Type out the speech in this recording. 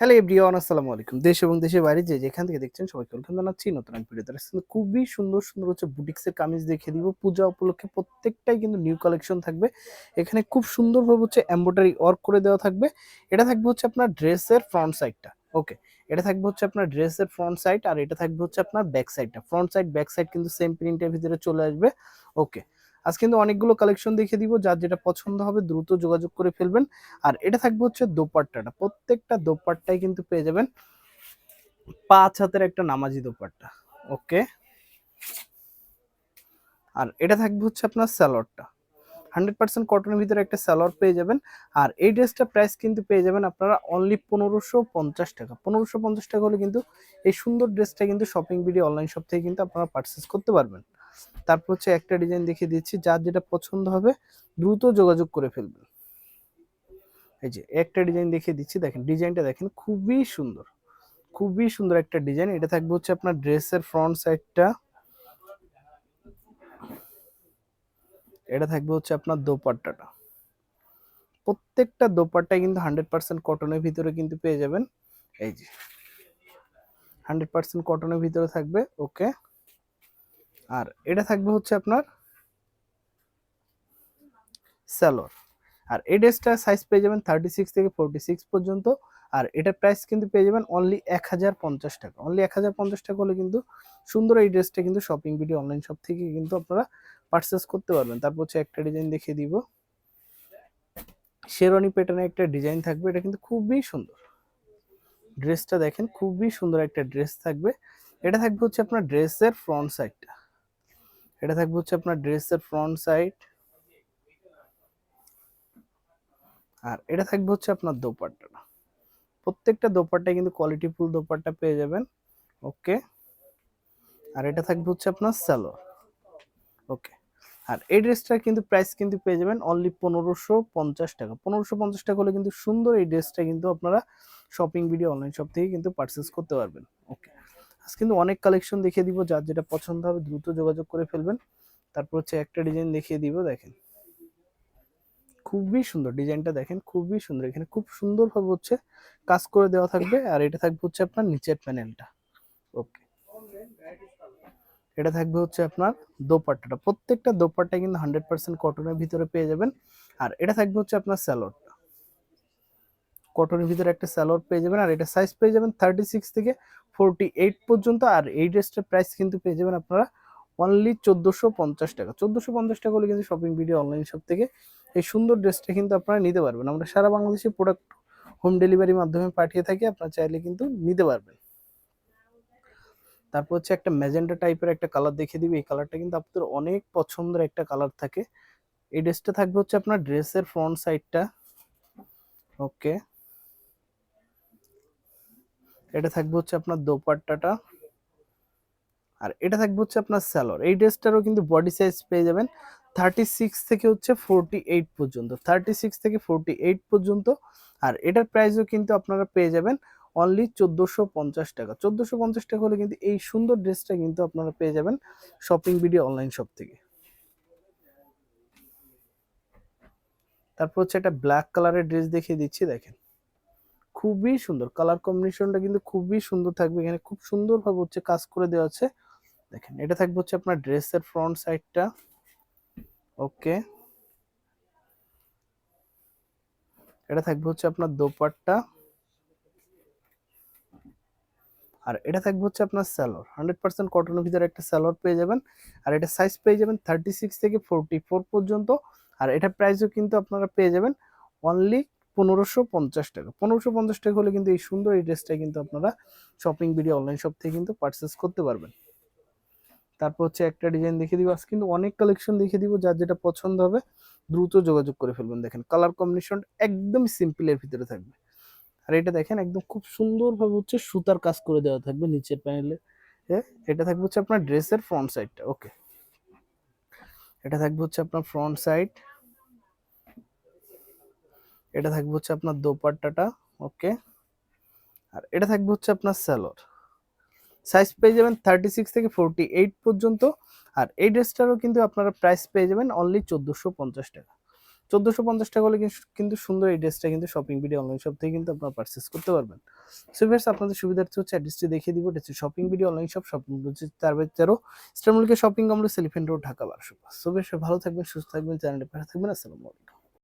Hello everyone আসসালামু আলাইকুম। দেশ এবং দেশের বাইরে যে যেখান থেকে দেখছেন সবাইকে ওয়েলকাম জানাচ্ছি নতুন এক ভিডিওতে আজকে খুবই সুন্দর সুন্দর হচ্ছে বুটিক্সের কামিজ দেখিয়ে দিব। পূজা উপলক্ষে প্রত্যেকটাই কিন্তু নিউ কালেকশন থাকবে। এখানে খুব সুন্দরভাবে হচ্ছে এমব্রয়ডারি ওয়ার্ক করে দেওয়া থাকবে। এটা থাকবে হচ্ছে আপনার ড্রেসের ফ্রন্ট সাইডটা ওকে এটা থাকবে হচ্ছে আপনার ড্রেসের ফ্রন্ট সাইড আর এটা থাকবে হচ্ছে আপনার ব্যাক সাইডটা ফ্রন্ট সাইড ব্যাক সাইড কিন্তু সেম প্রিন্টের ভিতরে চলে আসবে। ওকে আজ কিন্তু অনেকগুলো কালেকশন দেখিয়ে দিব, যার যেটা পছন্দ হবে দ্রুত যোগাযোগ করে ফেলবেন। আর এটা থাকবে হচ্ছে দোপাট্টাটা। প্রত্যেকটা দোপাট্টাই কিন্তু পেয়ে যাবেন পাঁচ হাতের একটা নামাজি দোপাট্টা। ওকে? আর এটা থাকবে হচ্ছে আপনার স্যালোয়ারটা হান্ড্রেড পার্সেন্ট কটনের ভিতরে একটা স্যালোয়ার পেয়ে যাবেন। আর এই ড্রেসটা প্রাইস কিন্তু পেয়ে যাবেন আপনারা অনলি পনেরোশো পঞ্চাশ টাকা। পনেরোশো পঞ্চাশ টাকা হলে কিন্তু এই সুন্দর ড্রেসটা কিন্তু শপিং ভিডিও অনলাইন শপ থেকে কিন্তু আপনারা পারচেস করতে পারবেন। তারপর হচ্ছে একটা ডিজাইন দেখিয়ে দিচ্ছি, যার যেটা পছন্দ হবে দ্রুত যোগাযোগ করে ফেলবেন। এই যে একটা ডিজাইন দেখিয়ে দিচ্ছি, দেখেন ডিজাইনটা দেখেন খুবই সুন্দর খুবই সুন্দর একটা ডিজাইন এটা থাকবে হচ্ছে আপনার ড্রেসের ফ্রন্ট সাইডটা এটা থাকবে হচ্ছে আপনার দোপাট্টাটা। প্রত্যেকটা দোপাট্টাই কিন্তু হান্ড্রেড পার্সেন্ট কটনের ভিতরে কিন্তু পেয়ে যাবেন। এই যে হান্ড্রেড পার্সেন্ট কটনের ভিতরে থাকবে ওকে আর এটা থাকবে হচ্ছে আপনার স্যালোর। আর এই ড্রেসটার সাইজ পেয়ে যাবেন থার্টি সিক্স থেকে ফোরটি সিক্স পর্যন্ত। আর এটার প্রাইস কিন্তু পেয়ে যাবেন অনলি এক হাজার পঞ্চাশ টাকা। অনলি এক হাজার পঞ্চাশ টাকা হলে কিন্তু সুন্দর এই ড্রেসটা কিন্তু শপিং ভিডিও অনলাইন শপ থেকে কিন্তু আপনারা পারচেস করতে পারবেন। তারপর হচ্ছে একটা ডিজাইন দেখিয়ে দিব। শেরওয়ানি প্যাটার্নের একটা ডিজাইন থাকবে। এটা কিন্তু খুবই সুন্দর। ড্রেসটা দেখেন, খুবই সুন্দর একটা ড্রেস থাকবে। এটা থাকবে হচ্ছে আপনার ড্রেসের ফ্রন্ট সাইডটা এটা থাকবে হচ্ছে আপনার ড্রেসের ফ্রন্ট সাইড আর এটা থাকবে হচ্ছে আপনার দোপাট্টাটা প্রত্যেকটা দোপাট্টায় কিন্তু কোয়ালিটি ফুল দোপাট্টা পেয়ে যাবেন। ওকে আর এটা থাকবে হচ্ছে আপনার স্যালোয়ার ওকে আর এই ড্রেসটার কিন্তু প্রাইস কিন্তু পেয়ে যাবেন অনলি পনেরোশো পঞ্চাশ টাকা। পনেরোশো পঞ্চাশ টাকা হলে কিন্তু সুন্দর এই ড্রেসটা কিন্তু আপনারা শপিং ভিডিও অনলাইন শপ থেকে কিন্তু পারচেস করতে পারবেন। ওকে আজ কিন্তু অনেক কালেকশন দেখিয়ে দিব, যার যেটা পছন্দ হবে দ্রুত যোগাযোগ করে ফেলবেন। তারপর হচ্ছে একটা ডিজাইন দেখিয়ে দিব, দেখেন। খুবই সুন্দর ডিজাইনটা দেখেন, খুবই সুন্দর। এখানে খুব সুন্দরভাবে হচ্ছে কাজ করে দেওয়া থাকবে, আর এটা থাকবে হচ্ছে আপনার নিচের প্যানেলটা ওকে এটা থাকবে হচ্ছে আপনার দোপাট্টাটা। প্রত্যেকটা দোপাট্টা কিন্তু হান্ড্রেড পার্সেন্ট কটনের ভিতরে পেয়ে যাবেন, আর এটা থাকবে হচ্ছে আপনার স্যালোডটা কটনের ভিতরে একটা স্যালোড পেয়ে যাবেন, আর এটা সাইজ পেয়ে যাবেন থার্টি সিক্স থেকে ফোরটি এইট পর্যন্ত, আর এই ড্রেসটার প্রাইস কিন্তু পেয়ে যাবেন আপনারা অনলি চোদ্দোশো পঞ্চাশ টাকা। চোদ্দোশো পঞ্চাশ টাকা হলে কিন্তু শপিং ভিডিও অনলাইন শপ থেকে এই সুন্দর ড্রেসটা কিন্তু আপনারা নিতে পারবেন। আমরা সারা বাংলাদেশে প্রোডাক্ট হোম ডেলিভারির মাধ্যমে পাঠিয়ে থাকি, আপনারা চাইলে কিন্তু নিতে পারবেন। তারপর হচ্ছে একটা ম্যাজেন্ডা টাইপের একটা কালার দেখিয়ে দিবি। এই কালারটা কিন্তু আপনাদের অনেক পছন্দের একটা কালার থাকে। এই ড্রেসটা থাকবে হচ্ছে আপনার ড্রেসের ফ্রন্ট সাইডটা ওকে এটা থাকবে হচ্ছে আপনার দোপাট্টাটা। আর এটা থাকবে হচ্ছে আপনার স্যালোর। এই ড্রেসটারও কিন্তু বডি সাইজ পেয়ে যাবেন থার্টি সিক্স থেকে হচ্ছে ফোরটি এইট পর্যন্ত। থার্টি সিক্স থেকে ফোরটি এইট পর্যন্ত। আর এটার প্রাইসও কিন্তু আপনারা পেয়ে যাবেন অনলি চোদ্দোশো পঞ্চাশ টাকা। চোদ্দোশো পঞ্চাশ টাকা হলে কিন্তু এই সুন্দর ড্রেসটা কিন্তু আপনারা পেয়ে যাবেন শপিং ভিডিও অনলাইন শপ থেকে। তারপর হচ্ছে একটা ব্ল্যাক কালারের ড্রেস দেখিয়ে দিচ্ছি, দেখেন। খুবই সুন্দর। কালার কম্বিনেশনটা কিন্তু খুবই সুন্দর থাকবে। এখানে খুব সুন্দরভাবে হচ্ছে কাজ করে দেওয়া আছে। দেখেন, এটা থাকবে হচ্ছে আপনার ড্রেসের ফ্রন্ট সাইডটা ওকে এটা থাকবে হচ্ছে আপনার দোপাট্টা। আর এটা থাকবে হচ্ছে আপনার স্যালোর হান্ড্রেড পার্সেন্ট কটনের ভিতরে একটা স্যালোর পেয়ে যাবেন। আর এটা সাইজ পেয়ে যাবেন থার্টি সিক্স থেকে ফোরটি ফোর পর্যন্ত। আর এটা প্রাইসও কিন্তু আপনারা পেয়ে যাবেন। অনলি পনেরোশো পঞ্চাশ টাকা। পনেরোশো পঞ্চাশ টাকা হলে কিন্তু এই সুন্দর এই ড্রেসটা কিন্তু আপনারা শপিং ভিডিও অনলাইন শপ থেকে কিন্তু পারচেস করতে পারবেন। তারপর হচ্ছে একটা ডিজাইন দেখিয়ে দিব। আজকে কিন্তু অনেক কালেকশন দেখিয়ে দিব, যার যেটা পছন্দ হবে, দ্রুত যোগাযোগ করে ফেলবেন। দেখেন কালার কম্বিনেশন একদম সিম্পলের ভিতরে থাকবে। আর এটা দেখেন, একদম খুব সুন্দরভাবে হচ্ছে সুতার কাজ করে দেওয়া থাকবে নিচের প্যানেলে এটা থাকবে হচ্ছে আপনার ড্রেসের ফ্রন্ট সাইডটা ওকে এটা থাকবে হচ্ছে আপনার ফ্রন্ট সাইড এটা থাকবে হচ্ছে আপনার দোপাট্টাটা, ওকে? আর এটা থাকবে হচ্ছে আপনার স্যালোর। সাইজ পেয়ে যাবেন থার্টি সিক্স থেকে ফোরটি এইট পর্যন্ত, আর এই ড্রেসটারও কিন্তু আপনারা প্রাইস পেয়ে যাবেন অনলি চোদ্দোশো পঞ্চাশ টাকা। চোদ্দোশো পঞ্চাশ টাকা হলে কিন্তু- সুন্দর এই ড্রেসটা কিন্তু শপিং ভিডিও অনলাইন শপ থেকে কিন্তু আপনারা পারচেস করতে পারবেন। সো আপনাদের সুবিধার্থে হচ্ছে অ্যাড্রেসটি দেখিয়ে দিব। এটা হচ্ছে shopping video online shop shopping হচ্ছে চার বাই তেরো স্টারমুলকে shopping complex Elephant Road Dhaka বারোশো সো ভালো থাকবেন, সুস্থ থাকবেন চ্যানেলে পাশে থাকবেন। আসসালামু আলাইকুম।